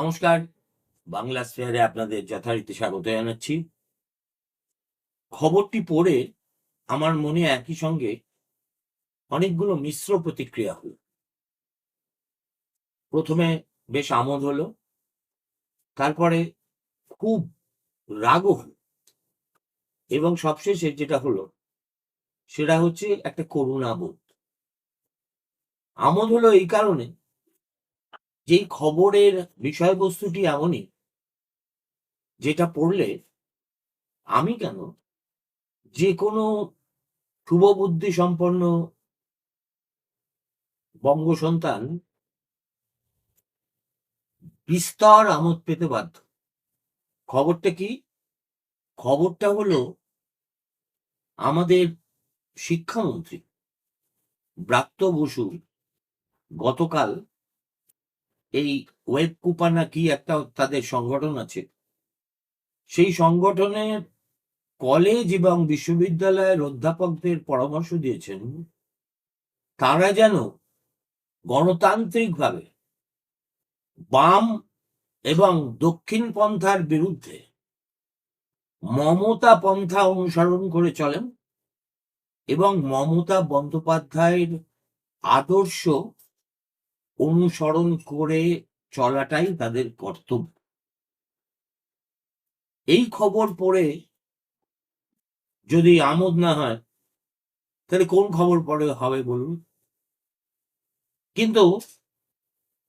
নমস্কার। বাংলা স্পেয়ারে আপনাদের যথারীতি স্বাগত জানাচ্ছি। খবরটি পড়ে আমার মনে একই সঙ্গে অনেকগুলো মিশ্র প্রতিক্রিয়া হলো। প্রথমে বেশ আমোদ হলো, তারপরে খুব রাগও হলো এবং সবশেষে যেটা হলো, সেটা হচ্ছে একটা করুণাবোধ। আমোদ হলো এই কারণে যেই খবরের বিষয়বস্তুটি এমনই যেটা পড়লে আমি কেন যে কোনো শুভবুদ্ধি সম্পন্ন বঙ্গ সন্তান বিস্তর আমোদ পেতে বাধ্য। খবরটা কি? খবরটা হলো আমাদের শিক্ষামন্ত্রী ব্রাত্য বসু গতকাল এই ওয়েব কুপা না কি একটা তাদের সংগঠন আছে? সেই সংগঠনের কলেজ এবং বিশ্ববিদ্যালয়ের অধ্যাপকদের পরামর্শ দিয়েছেন, তারা যেন গণতান্ত্রিকভাবে বাম এবং দক্ষিণ পন্থার বিরুদ্ধে মমতা পন্থা অনুসরণ করে চলেন এবং মমতা বন্দ্যোপাধ্যায়ের আদর্শ অনুসরণ করে চলাটাই তাদের কর্তব্য। এই খবর পড়ে যদি আমোদ না হয়, তাহলে কোন খবর পড়ে হবে বলুন? কিন্তু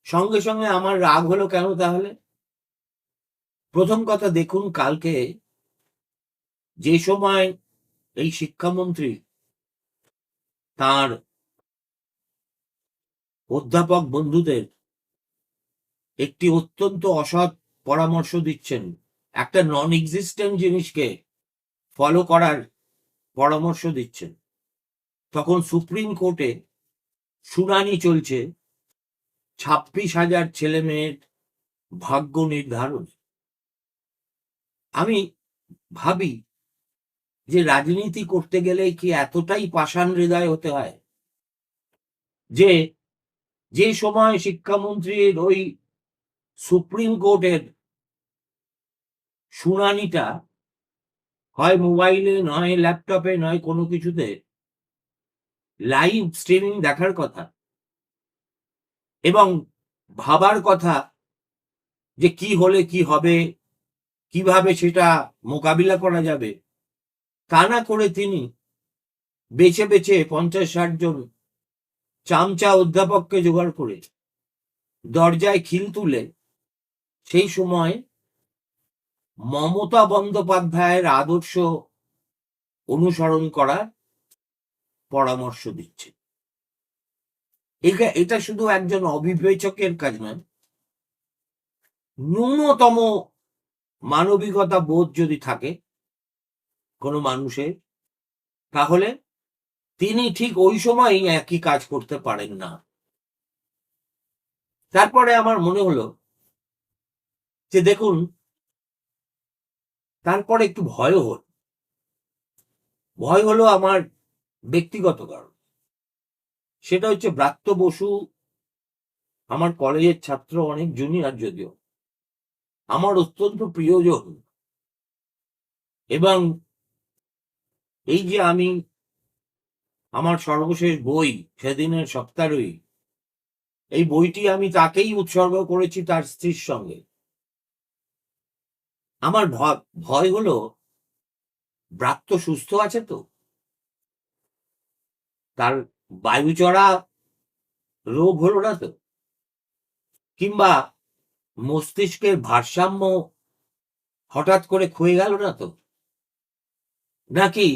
সঙ্গে সঙ্গে আমার রাগ হলো কেন তাহলে? প্রথম কথা দেখুন কালকে যে সময় এই শিক্ষামন্ত্রী তার অধ্যাপক বন্ধুদের একটি অত্যন্ত অসৎ পরামর্শ দিচ্ছেন। একটা নন এক্সিস্টেন্ট জিনিসকে ফলো করার পরামর্শ দিচ্ছেন। তখন সুপ্রিম কোর্টে শুনানি চলছে ছাব্বিশ হাজার ছেলে মেয়ের ভাগ্য নির্ধারণ। আমি ভাবি যে রাজনীতি করতে গেলে কি এতটাই পাষাণ হৃদয় হতে হয় যে যে সময় শিক্ষামন্ত্রীর ওই সুপ্রিম কোর্টের শুনানিটা হয় মোবাইলে, নয় ল্যাপটপে, নয় কোনো কিছুতে, লাইভ স্ট্রিমিং দেখার কথা এবং ভাবার কথা যে কি হলে কি হবে, কীভাবে সেটা মোকাবিলা করা যাবে, তা না করে তিনি বেছে বেছে পঞ্চাশ ষাট জন চামচা অধ্যাপককে জোগাড় করে দরজায় খিল তুলে সেই সময় মমতা বন্দ্যোপাধ্যায়ের আদর্শ অনুসরণ করার পরামর্শ দিচ্ছে। এটা- এটা শুধু একজন অবিবেচকের কাজ নয়, ন্যূনতম মানবিকতা বোধ যদি থাকে কোনো মানুষের, তাহলে তিনি ঠিক ওই সময়ই একই কাজ করতে পারেন না। তারপরে আমার মনে হলো যে দেখুন, তারপরে একটু ভয়ও হল। ভয় হলো আমার ব্যক্তিগত কারণ। সেটা হচ্ছে ব্রাত্য বসু, আমার কলেজের ছাত্র, অনেক জুনিয়র যদিও, আমার অত্যন্ত প্রিয়জন। এবং এই যে আমি আমার সর্বশেষ বই সেদিনের সপ্তাহই এই বইটি আমি তাকেই উৎসর্গ করেছি তার স্ত্রীর সঙ্গে। আমার ভয় হলো, ব্রাত্য সুস্থ আছে তো? তার বায়ুচড়া রোগ হলো না তো? কিংবা মস্তিষ্কের ভারসাম্য হঠাৎ করে ক্ষয়ে গেল না তো? নাকি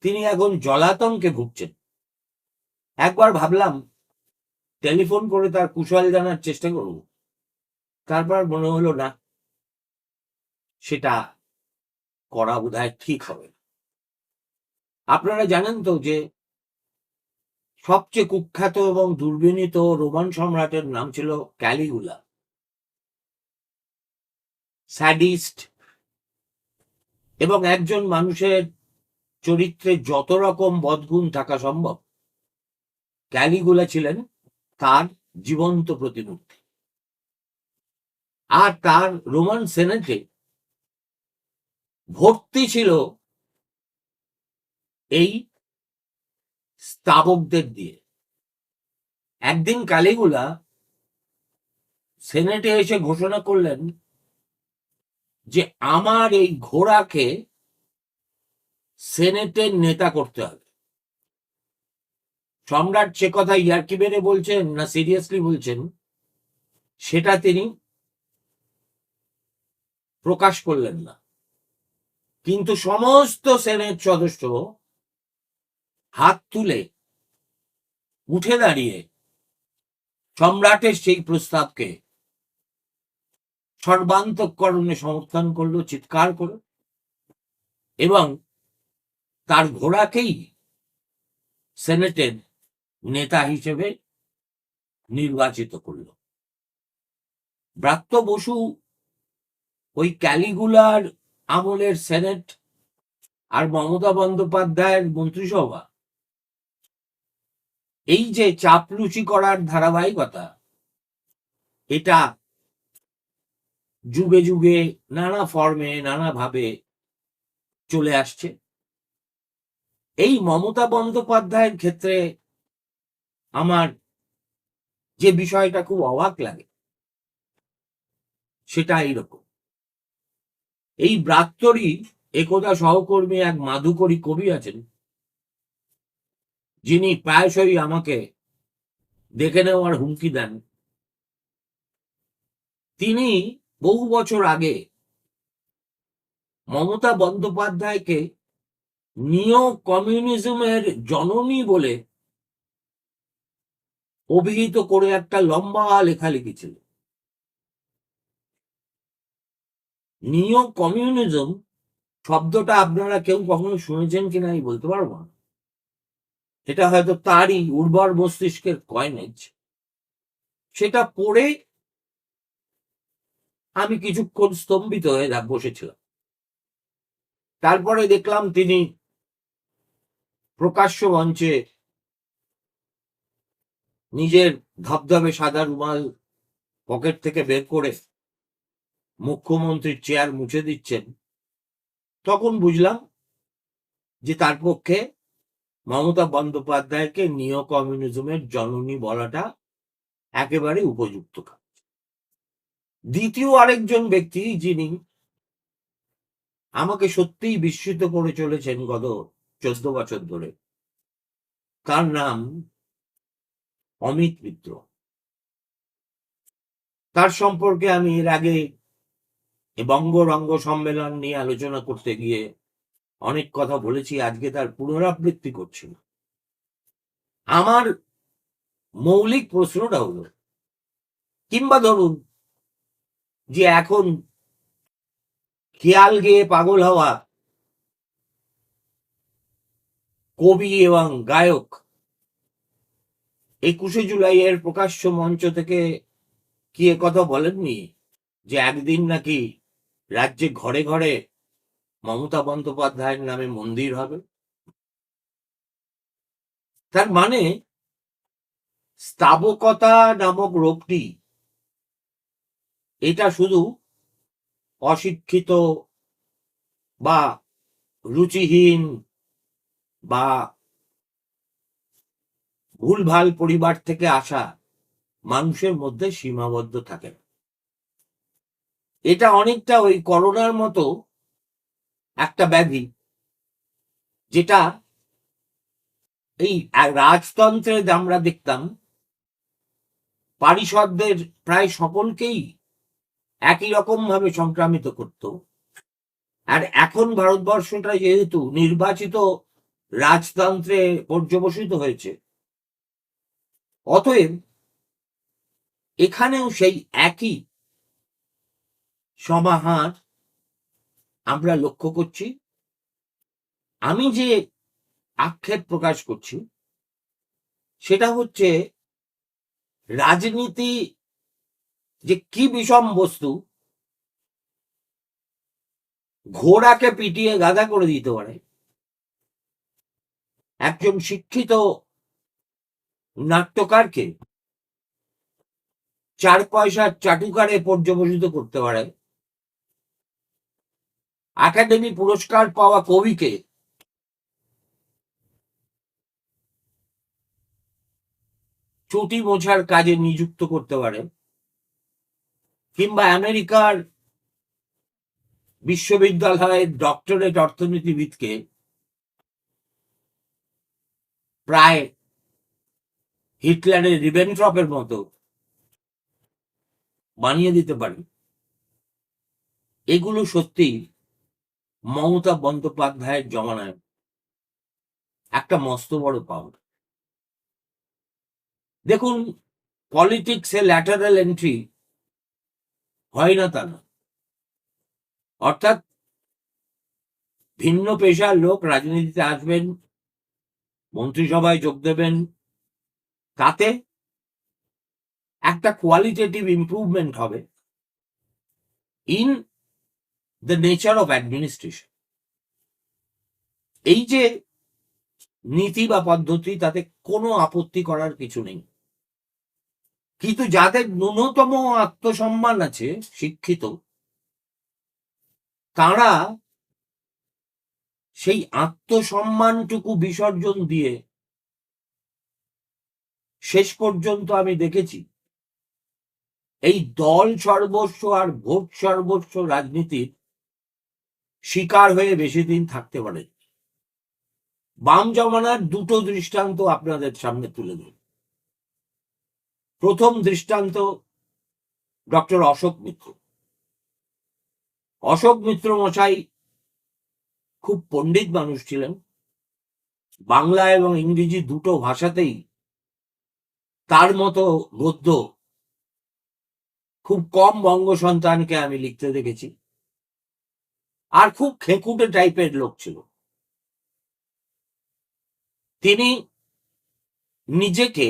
তিনি এখন জলাতঙ্কে ভুগছেন। একবার ভাবলাম, টেলিফোন করে তার কুশল জানার চেষ্টা করব। তারপর মনে হলো, না, সেটা করা বোধহয় ঠিক হবে আপনারা জানেন তো যে, সবচেয়ে কুখ্যাত এবং দুর্বিনীত রোমান সম্রাটের নাম ছিল ক্যালিগুলা। স্যাডিস্ট এবং একজন মানুষের চরিত্রে যত রকম বদগুণ থাকা সম্ভব, ক্যালিগুলা ছিলেন তার জীবন্ত প্রতিমূর্তি। আর তার রোমান সেনেটে ভর্তি ছিল এই স্তাবকদের দিয়ে। একদিন কালীগুলা সেনেটে এসে ঘোষণা করলেন যে, আমার এই ঘোড়াকে সেনেটের নেতা করতে হবে। সম্রাট সে কথা ইয়ার্কি মেরে বলছেন না সিরিয়াসলি বলছেন, সেটা তিনি প্রকাশ করলেন না। কিন্তু সমস্ত সেনেট সদস্য হাত তুলে উঠে দাঁড়িয়ে সম্রাটের সেই প্রস্তাবকে সর্বান্তকরণে সমর্থন করল, চিৎকার করে এবং তার ঘোড়াকেই সেনেটের নেতা হিসেবে নির্বাচিত করল। ব্রাত্য বসু ওই ক্যালিগুলার আমলের সেনেট আর মমতা বন্দ্যোপাধ্যায়ের মন্ত্রিসভা। এই যে চাপলুচি করার ধারাবাহিকতা, এটা যুগে যুগে নানা ফর্মে নানা ভাবে চলে আসছে। এই মমতা বন্দ্যোপাধ্যায়ের ক্ষেত্রে আমার যে বিষয়টা খুব অবাক লাগে, সেটা এইরকম। এই ব্রাত্যরই একদা সহকর্মী এক মাধুকরী কবি আছেন, যিনি প্রায়শই আমাকে দেখে নেওয়ার হুমকি দেন। তিনি বহু বছর আগে মমতা বন্দ্যোপাধ্যায়কে নিও কমিউনিজমের জননী বলে অভিহিত করে একটা লম্বা লেখা লিখেছিল। নিও কমিউনিজম শব্দটা আপনারা কেউ কখনো শুনেছেন কিনা আমি বলতে পারব না। এটা হয়তো তারই উর্বর মস্তিষ্কের কয়নেজ সেটা পড়ে আমি কিছুক্ষণ স্তম্ভিত হয়ে বসেছিলাম। তারপরে দেখলাম তিনি প্রকাশ্য মঞ্চে নিজের ধবধবে সাদা রুমাল পকেট থেকে বের করে মুখ্যমন্ত্রীর চেয়ার মুছে দিচ্ছেন, তখন বুঝলাম যে তার পক্ষে মমতা বন্দ্যোপাধ্যায়কে নিও কমিউনিজমের জননী বলাটা একেবারে উপযুক্ত কাজ। দ্বিতীয় আরেকজন ব্যক্তি যিনি আমাকে সত্যিই বিস্মিত করে চলেছেন গত চোদ্দ বছর ধরে তার নাম অমিত মিত্র তার সম্পর্কে আমি এর আগে বঙ্গরঙ্গ সম্মেলন নিয়ে আলোচনা করতে গিয়ে অনেক কথা বলেছি, আজকে তার পুনরাবৃত্তি করছি। আমার মৌলিক প্রশ্নটা হলো, কিংবা ধরুন যে এখন খেয়াল গেয়ে পাগল হওয়া কবি এবং গায়ক। একুশে জুলাই এর প্রকাশ্য মঞ্চ থেকে কি কথা বলেননি? যে একদিন নাকি রাজ্যে ঘরে ঘরে মমতা বন্দ্যোপাধ্যায়ের নামে মন্দির হবে? তার মানে স্তাবকতা নামক রোগটি, এটা শুধু অশিক্ষিত বা রুচিহীন বা ভুলভাল পরিবার থেকে আসা মানুষের মধ্যে সীমাবদ্ধ থাকে না। এটা অনেকটা ওই করোনার মতো একটা ব্যাধি যেটা এই রাজতন্ত্রে আমরা দেখতাম, পারিষদদের প্রায় সকলকেই একই রকম ভাবে সংক্রামিত করত। আর এখন ভারতবর্ষটা যেহেতু নির্বাচিত রাজতন্ত্রে পর্যবসিত হয়েছে। অতএব এখানেও সেই একই সমাহার আমরা লক্ষ্য করছি। আমি যে আক্ষেপ প্রকাশ করছি, সেটা হচ্ছে রাজনীতি যে কি বিষম বস্তু, ঘোড়াকে পিটিয়ে গাদা করে দিতে পারে। একজন শিক্ষিত নাট্যকারকে চার পয়সার চাটুকারে পর্যবসিত করতে পারে। একাডেমি পুরস্কার পাওয়া কবিকে চটি মোছার কাজে নিযুক্ত করতে পারে কিংবা আমেরিকার বিশ্ববিদ্যালয়ের ডক্টরেট অর্থনীতিবিদকে প্রায় হিটলারের রিবেনট্রপের মতো বানিয়ে দিতে পারি। এগুলো সত্যি মমতা বন্দ্যোপাধ্যায়ের জমানায় একটা মস্ত বড় পাওয়া দেখুন পলিটিক্সে ল্যাটারাল এন্ট্রি হয় না তা না। অর্থাৎ ভিন্ন পেশার লোক রাজনীতিতে আসবেন মন্ত্রিসভায় যোগ দেবেন তাতে একটা কোয়ালিটেটিভ ইমপ্রুভমেন্ট হবে in the nature of administration এই যে নীতি বা পদ্ধতি, তাতে কোনো আপত্তি করার কিছু নেই। কিন্তু যাদের ন্যূনতম আত্মসম্মান আছে, শিক্ষিত, তারা সেই আত্মসম্মানটুকু বিসর্জন দিয়ে শেষ পর্যন্ত আমি দেখেছি, এই দল সর্বস্ব আর ভোট সর্বস্ব রাজনীতির শিকার হয়ে বেশি দিন থাকতে পারে। বাম জমানার দুটো দৃষ্টান্ত আপনাদের সামনে তুলে ধরি প্রথম দৃষ্টান্ত ডক্টর অশোক মিত্র। অশোক মিত্র মশাই খুব পণ্ডিত মানুষ ছিলেন। বাংলা এবং ইংরেজি দুটো ভাষাতেই তার মতো গদ্য খুব কম বঙ্গ সন্তানকে আমি লিখতে দেখেছি। আর খুব খেকুটে টাইপের লোক ছিল। তিনি নিজেকে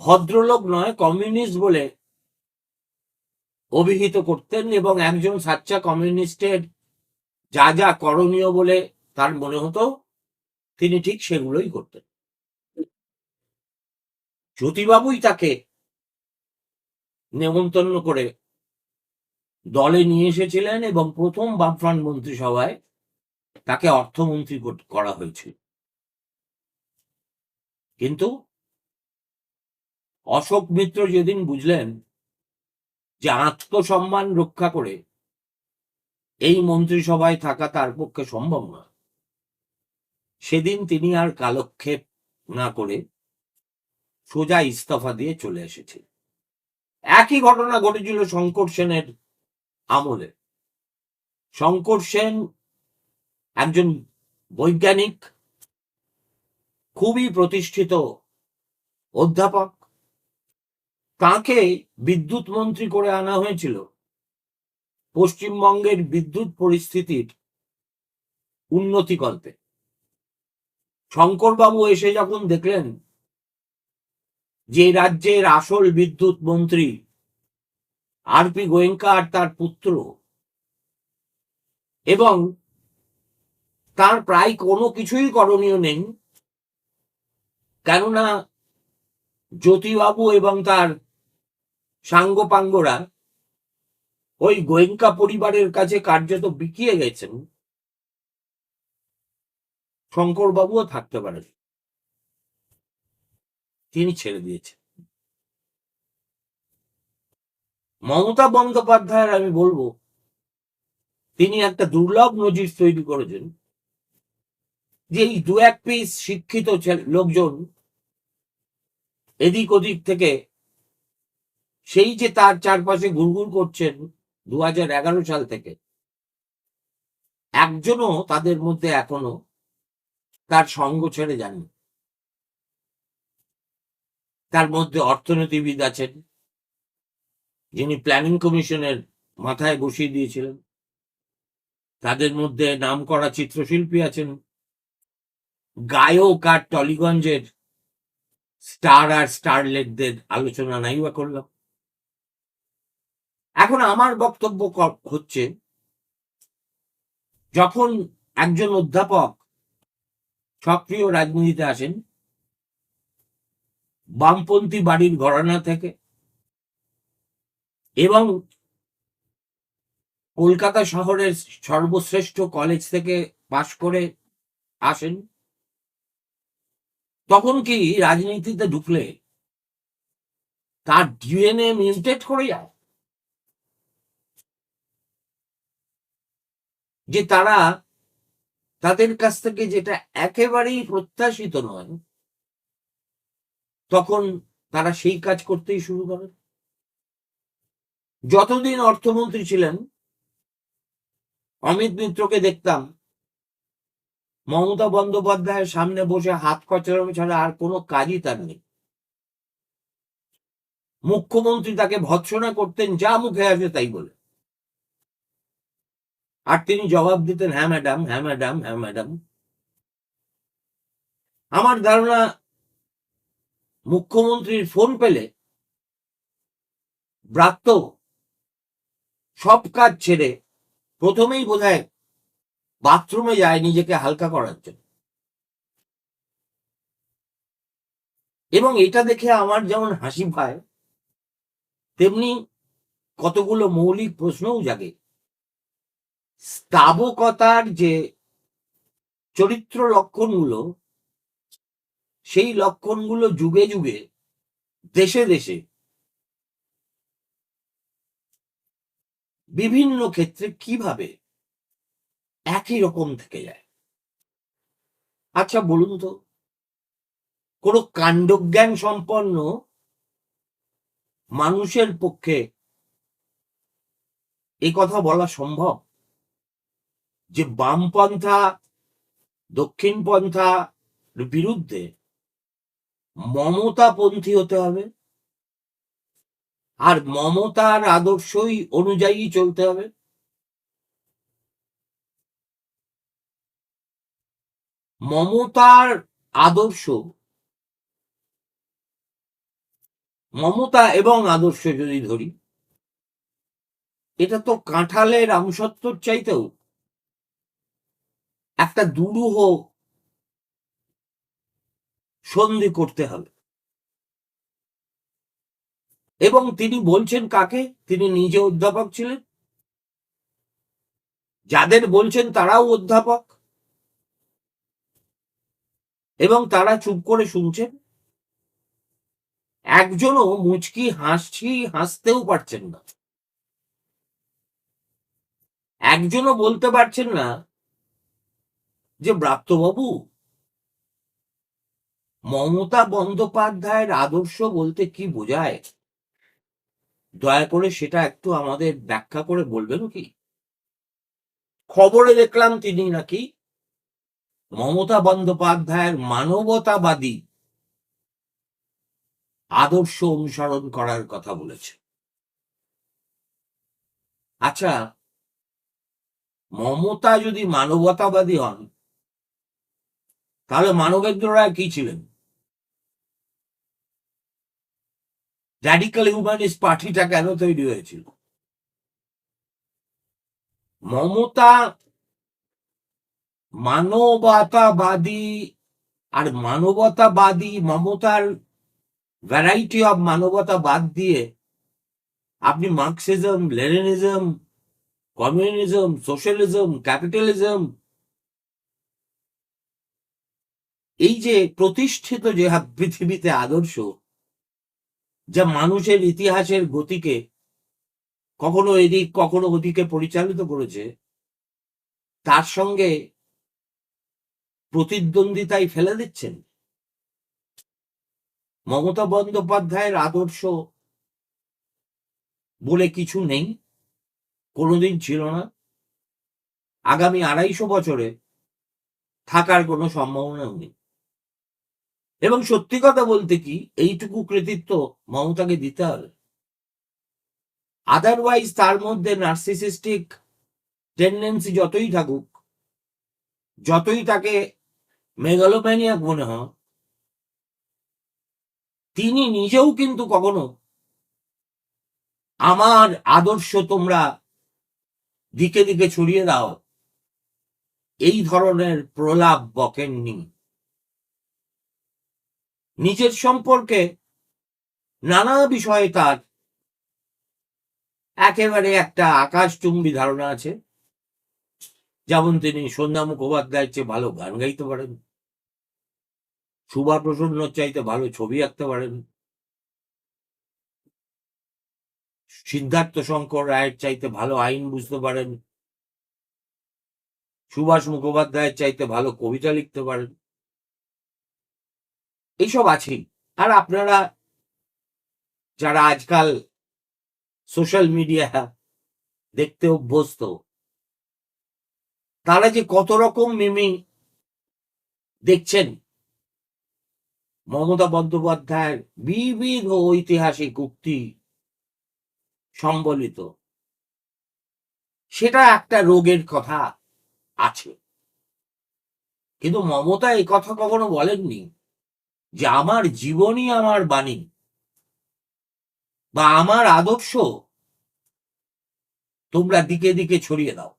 ভদ্রলোক নয়, কমিউনিস্ট বলে অভিহিত করতেন এবং একজন সাচ্চা কমিউনিস্টের যা যা করণীয় বলে তার মনে হতো, তিনি ঠিক সেগুলোই করতেন। জ্যোতিবাবুই তাকে নেমন্তন্ন করে দলে নিয়ে এসেছিলেন এবং প্রথম বামফ্রন্ট মন্ত্রিসভায় তাকে অর্থমন্ত্রী করা হয়েছিল। কিন্তু অশোক মিত্র যেদিন বুঝলেন যে আত্মসম্মান রক্ষা করে এই মন্ত্রিসভায় থাকা তার পক্ষে সম্ভব না। সেদিন তিনি আর কালক্ষেপ না করে সোজা ইস্তফা দিয়ে চলে এসেছে একই ঘটনা ঘটেছিল শঙ্কর সেনের আমলে। শঙ্কর সেন একজন বৈজ্ঞানিক, খুবই প্রতিষ্ঠিত অধ্যাপক। তাকে বিদ্যুৎ মন্ত্রী করে আনা হয়েছিল। পশ্চিমবঙ্গের বিদ্যুৎ পরিস্থিতির উন্নতি করতে শঙ্করবাবু এসে যখন দেখলেন যে রাজ্যের আসল বিদ্যুৎ মন্ত্রী আরপি গোয়েঙ্কা আর তার পুত্র এবং তার প্রায় কোনো কিছুই করণীয় নেই, কেননা জ্যোতিবাবু এবং তার সাঙ্গপাঙ্গরা ওই গোয়েঙ্কা পরিবারের কাছে কার্যত বিকিয়ে গেছেন। শঙ্করবাবুও থাকতে পারেন। তিনি ছেড়ে দিয়েছেন। মমতা বন্দ্যোপাধ্যায়ের আমি বলব, তিনি একটা দুর্লভ নজির তৈরি করেছেন যে এই দু এক পিস শিক্ষিত লোকজন এদিক ওদিক থেকে সেই যে তার চারপাশে ঘুরঘুর করছেন দু সাল থেকে। একজনও তাদের মধ্যে এখনও তার সঙ্গ ছেড়ে যাননি। তার মধ্যে অর্থনীতিবিদ আছেন, যিনি প্ল্যানিং কমিশনের মাথায় বসিয়ে দিয়েছিলেন। তাদের মধ্যে নাম করা চিত্রশিল্পী আছেন। গায়ক আর টলিগঞ্জের স্টার আর স্টারলেটদের আলোচনা নাই বা করলাম। এখন আমার বক্তব্য হচ্ছে, যখন একজন অধ্যাপক সক্রিয় রাজনীতিতে আসেন, বামপন্থী বাড়ির ঘরানা থেকে এবং কলকাতা শহরের সর্বশ্রেষ্ঠ কলেজ থেকে পাশ করে আসেন, তখন কি রাজনীতিতে ঢুকলে তার ডিএনএ মিউটেট করে যায়? যে তারা তাদের কাছ থেকে যেটা একেবারেই প্রত্যাশিত নয়, তখন তারা সেই কাজ করতেই শুরু করে। যতদিন অর্থমন্ত্রী ছিলেন, অমিত মিত্রকে দেখতাম, মমতা বন্দ্যোপাধ্যায়ের সামনে বসে হাত কচলানো ছাড়া আর কোনো কাজই তার নেই। মুখ্যমন্ত্রী তাকে ভৎসনা করতেন, যা মুখে আসে তাই বলে। আর তিনি জবাব দিতেন হ্যাঁ ম্যাডাম হ্যাঁ ম্যাডাম হ্যাঁ ম্যাডাম আমার ধারণা, মুখ্যমন্ত্রীর ফোন পেলে ব্রাত্য সব কাজ ছেড়ে প্রথমেই বোধহয় বাথরুমে যায় নিজেকে হালকা করার জন্য। এবং এটা দেখে আমার যেমন হাসি পায়, তেমনি কতগুলো মৌলিক প্রশ্নও জাগে। স্তাবকতার যে চরিত্র লক্ষণগুলো, সেই লক্ষণগুলো যুগে যুগে, দেশে দেশে বিভিন্ন ক্ষেত্রে কীভাবে একই রকম থেকে যায়? আচ্ছা বলুন তো। কোন কাণ্ডজ্ঞান সম্পন্ন মানুষের পক্ষে এই কথা বলা সম্ভব? যে বামপন্থা দক্ষিণপন্থা বিরুদ্ধে মমতাপন্থী হতে হবে আর মমতার আদর্শই অনুযায়ী চলতে হবে। মমতার আদর্শ, মমতা এবং আদর্শ যদি ধরি, এটা তো কাঁঠালের আমসত্বর চাইতেও একটা দুরূহ সন্ধি করতে হবে। এবং তিনি বলছেন কাকে? তিনি নিজে অধ্যাপক ছিলেন। যাদের বলছেন তারাও অধ্যাপক। এবং তারা চুপ করে শুনছেন। একজনও মুচকি হাসছি, হাসতেও পারছেন না। একজনও বলতে পারছেন না যে ব্রাত্যবাবু, মমতা বন্দ্যোপাধ্যায়ের আদর্শ বলতে কি বোঝায়? দয়া করে সেটা একটু আমাদের ব্যাখ্যা করে বলবেন কি? খবরে দেখলাম তিনি নাকি মমতা বন্দ্যোপাধ্যায়ের মানবতাবাদী আদর্শ অনুসরণ করার কথা বলেছে। আচ্ছা মমতা যদি মানবতাবাদী হন তাহলে মানবেন্দ্র রায় কি ছিলেন? র্যাডিক্যাল হিউম্যানিস্ট পার্টিটা কেন তৈরি হয়েছিল? মমতা মানবতাবাদী আর মানবতাবাদী মমতার ভ্যারাইটি অফ মানবতাবাদ দিয়ে আপনি Marxism Leninism communism socialism capitalism এই যে প্রতিষ্ঠিত যে পৃথিবীতে আদর্শ, যা মানুষের ইতিহাসের গতিকে কখনো এদিক, কখনো ওদিকে পরিচালিত করেছে, তার সঙ্গে প্রতিদ্বন্দ্বিতায় ফেলে দিচ্ছেন। মমতা বন্দ্যোপাধ্যায়ের আদর্শ বলে কিছু নেই, কোনোদিন ছিল না। আগামী আড়াইশো বছরে থাকার কোনো সম্ভাবনাও নেই। এবং সত্যি কথা বলতে কি, এইটুকু কৃতিত্ব মমতাকে দিতে হবে। আদারওয়াইজ তার মধ্যে নার্সিসিস্টিক টেন্ডেন্সি যতই থাকুক, যতই তাকে মেগালোম্যানিয়াক মনে হয় তিনি নিজেও কিন্তু কখনো আমার আদর্শ তোমরা দিকে দিকে ছড়িয়ে দাও। এই ধরনের প্রলাপ বকেননি। নিজের সম্পর্কে নানা বিষয়ে তার একেবারে একটা আকাশচুম্বী ধারণা আছে। যেমন তিনি সন্ধ্যা মুখোপাধ্যায়ের চেয়ে ভালো গান গাইতে পারেন। সুভা প্রসন্নর চাইতে ভালো ছবি আঁকতে পারেন। সিদ্ধার্থ শঙ্কর রায়ের চাইতে ভালো আইন বুঝতে পারেন। সুভাষ মুখোপাধ্যায়ের চাইতে ভালো কবিতা লিখতে পারেন। এইসব আছেই। আর আপনারা যারা আজকাল সোশ্যাল মিডিয়া দেখতে অভ্যস্ত, তারা যে কত রকম মিমি দেখছেন? মমতা বন্দ্যোপাধ্যায়ের বিবিধ ঐতিহাসিক উক্তি সম্বলিত। সেটা একটা রোগের কথা আছে। কিন্তু মমতা এই কথা কখনো বলেননি? যে আমার জীবনই আমার বাণী বা আমার আদর্শ, তোমরা দিকে দিকে ছড়িয়ে দাও।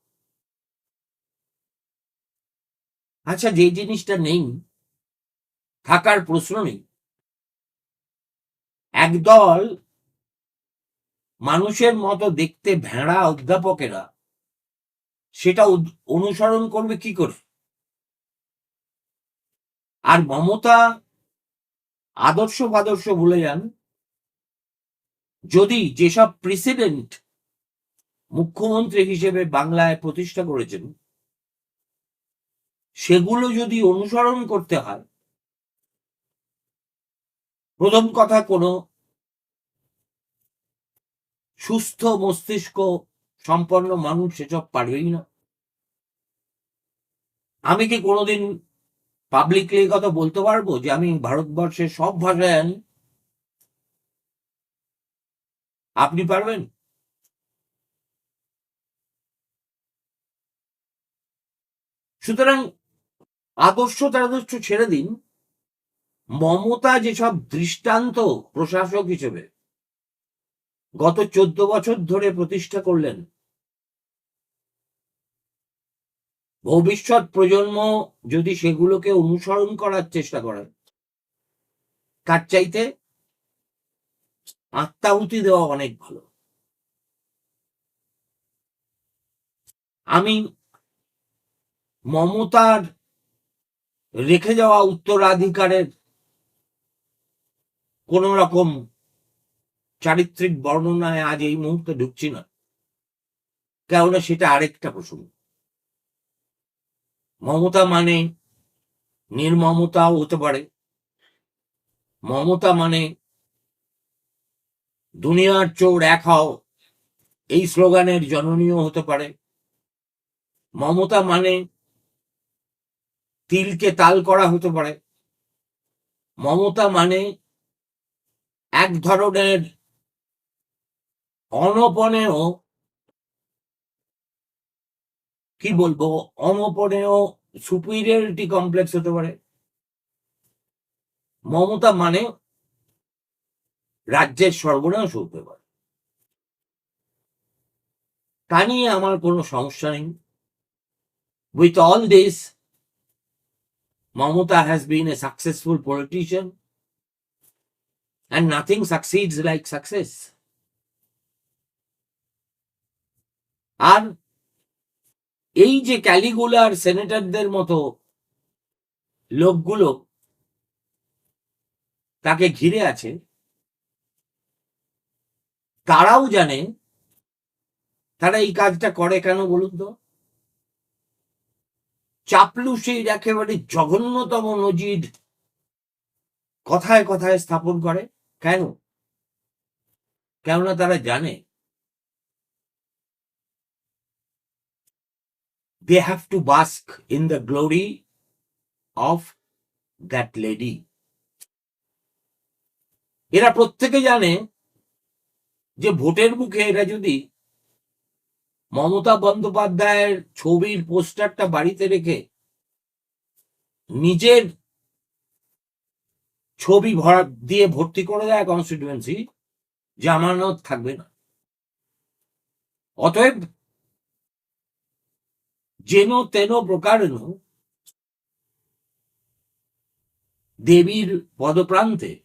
আচ্ছা যে জিনিসটা নেই, থাকার প্রশ্ন নেই। একদল মানুষের মতো দেখতে ভেড়া অধ্যাপকেরা সেটা অনুসরণ করবে কি করে? আর মমতা আদর্শ ফাদর্শ ভুলে যান। যদি যেসব প্রেসিডেন্ট মুখ্যমন্ত্রী হিসেবে বাংলায় প্রতিষ্ঠা করেছেন, সেগুলো যদি অনুসরণ করতে হয়, প্রথম কথা কোনো সুস্থ মস্তিষ্ক সম্পন্ন মানুষ সেসব পারবেই না। আমি কি কোনোদিন পাবলিকলি কথা বলতে পারব যে আমি ভারতবর্ষের সব ভাষায় জানি আপনি পারবেন? সুতরাং আদর্শ তাদর্শ ছেড়ে দিন। মমতা যেসব দৃষ্টান্ত প্রশাসক হিসেবে গত চোদ্দ বছর ধরে প্রতিষ্ঠা করলেন ভবিষ্যৎ প্রজন্ম যদি সেগুলোকে অনুসরণ করার চেষ্টা করে, তার চাইতে আত্মাহুতি দেওয়া অনেক ভালো। আমি মমতার রেখে যাওয়া উত্তরাধিকারের কোন রকম চারিত্রিক বর্ণনায় আজ এই মুহূর্তে ঢুকছি না। কেননা সেটা আরেকটা প্রসঙ্গ। মমতা মানে নির্মমতাও হতে পারে। মমতা মানে দুনিয়ার চোর এক হও, এই স্লোগানের জননীয় হতে পারে। মমতা মানে তিলকে তাল করা হতে পারে। মমতা মানে এক ধরনের অনপনেও কি বলব অনপনেও সুপিরিয়রিটি কমপ্লেক্স হতে পারে। মমতা মানে রাজ্যের সর্বনাশ হতে পারে। তা নিয়ে আমার কোনো সমস্যা নেই। With all this Mamata has been a successful politician and nothing succeeds like success. আর এই যে ক্যালিগুলার সেনেটরদের মতো লোকগুলো তাকে ঘিরে আছে, তারাও জানে তারা এই কাজটা করে কেন বলুন তো? চাপলুসের একেবারে জঘন্যতম নজির কথায় কথায় স্থাপন করে। কেন? কেননা তারা জানে they have to bask in the glory of that lady এরা প্রত্যেকে জানে যে ভোটের মুখে এরা যদি মমতা বন্দ্যোপাধ্যায়ের ছবির পোস্টারটা বাড়িতে রেখে নিজের ছবি ভরা দিয়ে ভর্তি করে দেয় কনস্টিটুয়েন্সি জামানত থাকবে না। অতএব যেন তেন প্রকারেণ দেবীর পদপ্রান্তে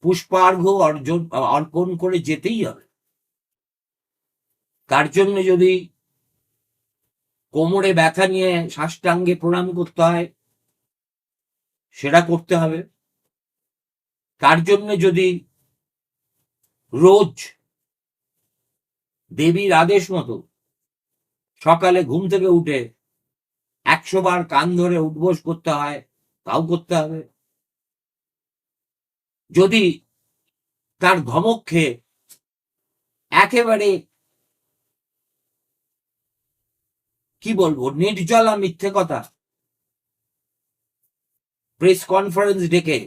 পুষ্পার্ঘ অর্জন, অর্পণ করে যেতেই হবে। তার জন্য যদি কোমরে ব্যথা নিয়ে সাষ্টাঙ্গে প্রণাম করতে হয়, সেটা করতে হবে। তার জন্য যদি রোজ দেবীর আদেশ মতো সকালে ঘুম থেকে উঠে একশো বার কান ধরে উঠবোস করতে হয়, তাও করতে হবে। যদি তার ধমক খেয়ে একেবারে কি বলব, নির্জলা মিথ্যে কথা প্রেস কনফারেন্স ডেকে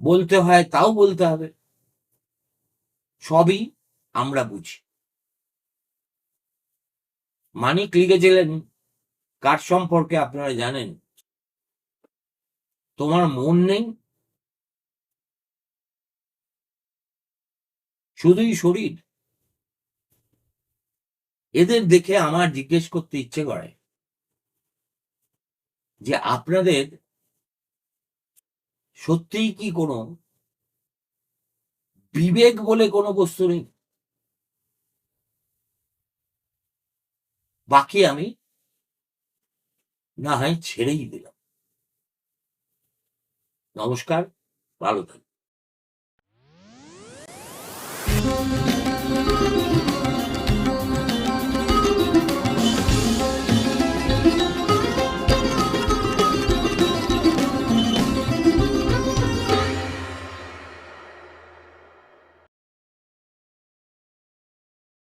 বলতে হয়, তাও বলতে হবে। সবই আমরা বুঝি। মানিক লিখেছিলেন কার সম্পর্কে আপনারা জানেন? তোমার মন নেই? শুধুই শরীর? এদের দেখে আমার জিজ্ঞেস করতে ইচ্ছে করে যে আপনাদের সত্যিই কি কোনো বিবেক বলে কোনো বস্তু নেই? বাকি আমি না হয় ছেড়েই দিলাম। নমস্কার ভালো থাকুন